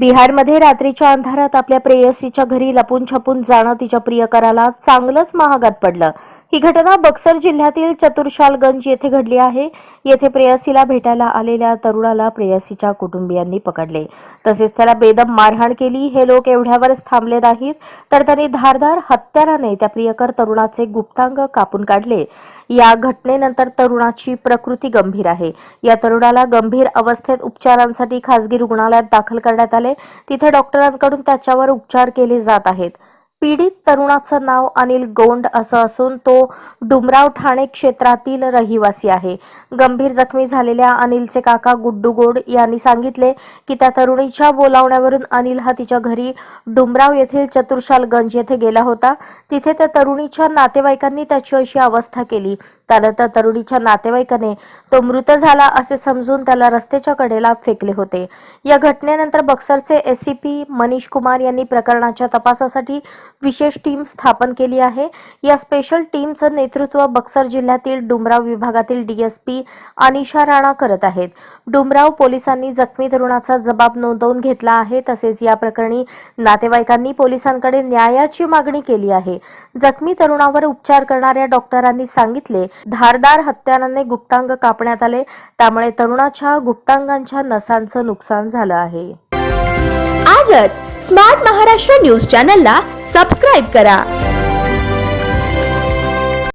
बिहारमध्ये रात्रीच्या अंधारात आपल्या प्रेयसीच्या घरी लपून छपून जाणं तिच्या प्रियकराला चांगलंच महागात पडलं. ही घटना बक्सर जिल्ह्यातील चतुर्शालगंज येथे घडली आहे. येथे प्रेयसीला भेटायला आलेल्या तरुणाला प्रेयसीच्या कुटुंबियांनी पकडले. तसेच त्याला बेदम मारहाण केली. हे लोक एवढ्यावरच थांबले नाहीत तर त्यांनी धारधार हत्याराने त्या प्रियकर तरुणाचे गुप्तांग कापून काढले. या घटनेनंतर तरुणाची प्रकृती गंभीर आहे. या तरुणाला गंभीर अवस्थेत उपचारांसाठी खासगी रुग्णालयात दाखल करण्यात आले. तिथे डॉक्टरांकडून त्याच्यावर उपचार केले जात आहेत. पीडित तरुणाचं नाव अनिल गोंड असं असून तो डुमराव ठाणे क्षेत्रातील रहिवासी आहे. गंभीर जखमी झालेल्या अनिलचे काका गुड्डू गोड यांनी सांगितले की त्या तरुणीच्या बोलावण्यावरून अनिल हा तिच्या घरी डुमराव येथील चतुर्शालगंज येथे गेला होता. तिथे त्या तरुणीच्या नातेवाईकांनी त्याची अशी अवस्था केली. त्यानंतर तरुणीच्या नातेवाईकाने तो मृत झाला असे समजून त्याला रस्त्याच्या कडेला फेकले होते. या घटनेनंतर बक्सरचे एसीपी मनीष कुमार यांनी प्रकरणाच्या तपासासाठी विशेष टीम स्थापन केली आहे. या स्पेशल टीमचं नेतृत्व बक्सर जिल्ह्यातील डुमराव विभागातील डीएसपी अनिशा राणा करत आहेत. डुमराव पोलिसांनी जखमी तरुणाचा जबाब नोंदवून घेतला आहे. तसेच या प्रकरणी नातेवाईकांनी पोलिसांकडे न्यायाची मागणी केली आहे. जखमी तरुणावर उपचार करणाऱ्या डॉक्टरांनी सांगितले धारदार हत्याराने गुप्तांग कापण्यात आले त्यामुळे तरुणाच्या गुप्तांगांच्या नसांचं नुकसान झालं आहे. आजच स्मार्ट महाराष्ट्र न्यूज चॅनलला सबस्क्राईब करा.